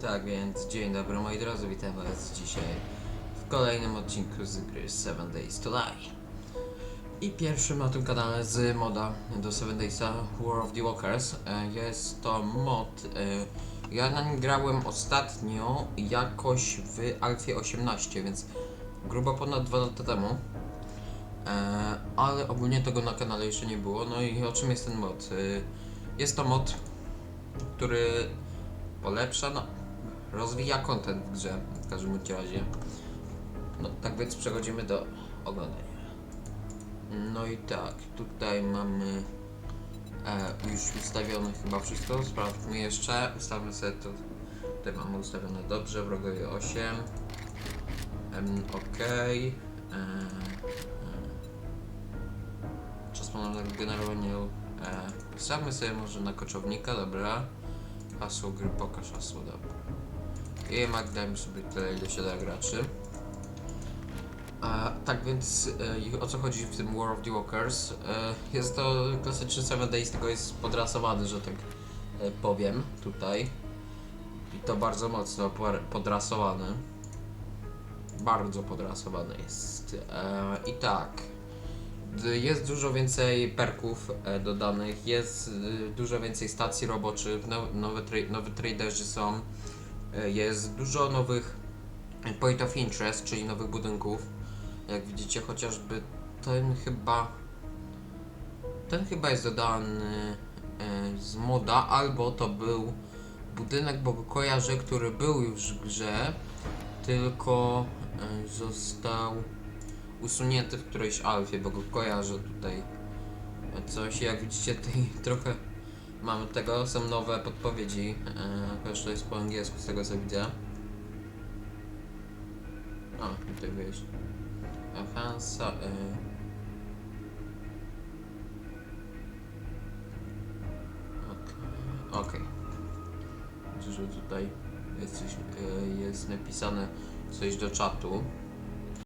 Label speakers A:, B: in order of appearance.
A: Tak więc dzień dobry moi drodzy, witam was dzisiaj w kolejnym odcinku z gry 7 Days to Die. I pierwszym na tym kanale z moda do 7 Daysa War of the Walkers. E, Jest to mod, e, ja na nim grałem ostatnio jakoś w Alfie 18, więc grubo ponad 2 lata temu. E, ale ogólnie tego na kanale jeszcze nie było. No i o czym jest ten mod? Jest to mod, który polepsza, no, rozwija content w grze, w każdym razie. No, tak więc przechodzimy do oglądania. No i tak, tutaj mamy e, już ustawione chyba wszystko, sprawdźmy jeszcze, ustawmy sobie to, tutaj mamy ustawione dobrze, wrogowie 8, em, ok, e, e, czas ponownego generowania, e, ustawmy sobie może na koczownika, dobra, hasło gry, pokaż hasło, dobra. I Mac dajmy sobie tyle, ile się da graczy. A, tak więc e, o co chodzi w tym War of the Walkers? E, jest to klasyczny 7 Days, tylko jest podrasowany, że tak e, powiem tutaj. I to bardzo mocno podrasowany. Bardzo podrasowany jest. E, I tak. Jest dużo więcej perków e, dodanych, jest e, dużo więcej stacji roboczych, now, nowe, tra- nowe traderzy są, jest dużo nowych point of interest, czyli nowych budynków. Jak widzicie, chociażby ten chyba. Ten chyba jest dodany e, z moda, albo to był budynek, bo kojarzę, który był już w grze, tylko e, został usunięty w którejś alfie, bo go kojarzę tutaj coś. Jak widzicie, tutaj trochę mamy tego, są nowe podpowiedzi, e, chociaż to jest po angielsku z tego co widzę. A, tutaj wyjść. Hansa. Y... Okej. Okay. Że tutaj jest, coś, y, jest napisane coś do czatu.